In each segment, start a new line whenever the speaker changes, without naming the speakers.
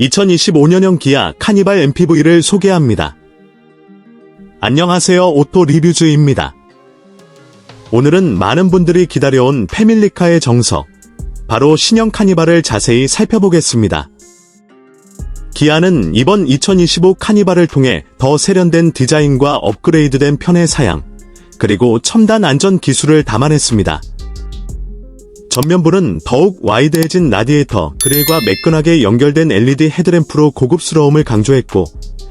2025년형 기아 카니발 MPV를 소개합니다. 안녕하세요 오토 리뷰즈입니다. 오늘은 많은 분들이 기다려온 패밀리카의 정석, 바로 신형 카니발을 자세히 살펴보겠습니다. 기아는 이번 2025 카니발을 통해 더 세련된 디자인과 업그레이드된 편의 사양, 그리고 첨단 안전 기술을 담아냈습니다. 전면부는 더욱 와이드해진 라디에이터, 그릴과 매끈하게 연결된 LED 헤드램프로 고급스러움을 강조했고,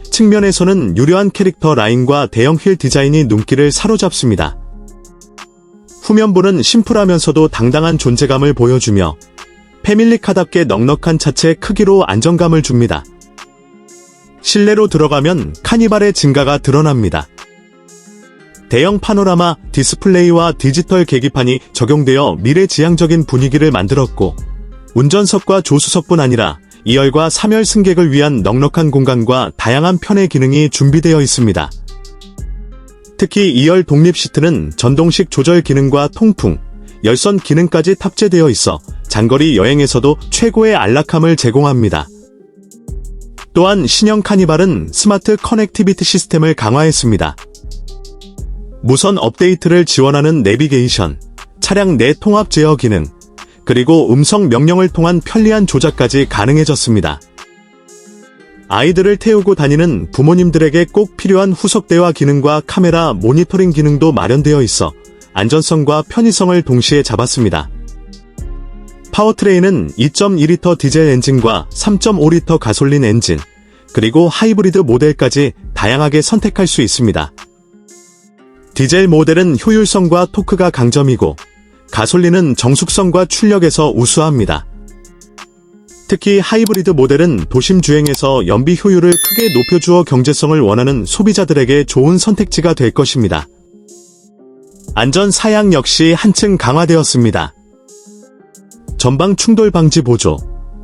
측면에서는 유려한 캐릭터 라인과 대형 휠 디자인이 눈길을 사로잡습니다. 후면부는 심플하면서도 당당한 존재감을 보여주며, 패밀리카답게 넉넉한 차체 크기로 안정감을 줍니다. 실내로 들어가면 카니발의 증가가 드러납니다. 대형 파노라마 디스플레이와 디지털 계기판이 적용되어 미래지향적인 분위기를 만들었고, 운전석과 조수석뿐 아니라 2열과 3열 승객을 위한 넉넉한 공간과 다양한 편의 기능이 준비되어 있습니다. 특히 2열 독립 시트는 전동식 조절 기능과 통풍, 열선 기능까지 탑재되어 있어 장거리 여행에서도 최고의 안락함을 제공합니다. 또한 신형 카니발은 스마트 커넥티비티 시스템을 강화했습니다. 무선 업데이트를 지원하는 내비게이션, 차량 내 통합 제어 기능, 그리고 음성 명령을 통한 편리한 조작까지 가능해졌습니다. 아이들을 태우고 다니는 부모님들에게 꼭 필요한 후석 대화 기능과 카메라 모니터링 기능도 마련되어 있어 안전성과 편의성을 동시에 잡았습니다. 파워트레인은 2.2리터 디젤 엔진과 3.5리터 가솔린 엔진, 그리고 하이브리드 모델까지 다양하게 선택할 수 있습니다. 디젤 모델은 효율성과 토크가 강점이고, 가솔린은 정숙성과 출력에서 우수합니다. 특히 하이브리드 모델은 도심 주행에서 연비 효율을 크게 높여주어 경제성을 원하는 소비자들에게 좋은 선택지가 될 것입니다. 안전 사양 역시 한층 강화되었습니다. 전방 충돌 방지 보조,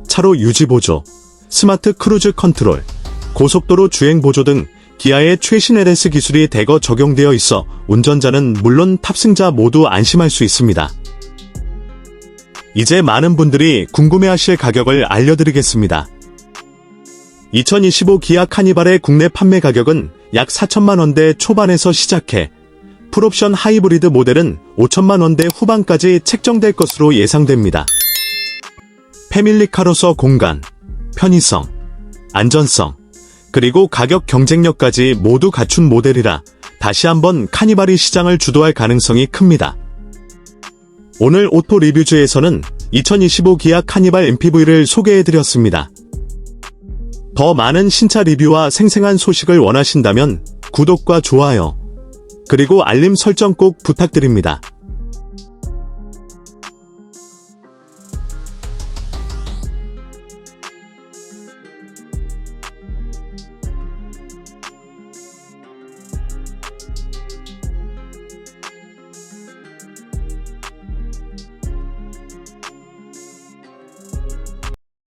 차로 유지 보조, 스마트 크루즈 컨트롤, 고속도로 주행 보조 등 기아의 최신 LS 기술이 대거 적용되어 있어 운전자는 물론 탑승자 모두 안심할 수 있습니다. 이제 많은 분들이 궁금해하실 가격을 알려드리겠습니다. 2025 기아 카니발의 국내 판매 가격은 약 4천만 원대 초반에서 시작해 풀옵션 하이브리드 모델은 5천만 원대 후반까지 책정될 것으로 예상됩니다. 패밀리카로서 공간, 편의성, 안전성, 그리고 가격 경쟁력까지 모두 갖춘 모델이라 다시 한번 카니발이 시장을 주도할 가능성이 큽니다. 오늘 오토 리뷰즈에서는 2025 기아 카니발 MPV를 소개해드렸습니다. 더 많은 신차 리뷰와 생생한 소식을 원하신다면 구독과 좋아요, 그리고 알림 설정 꼭 부탁드립니다.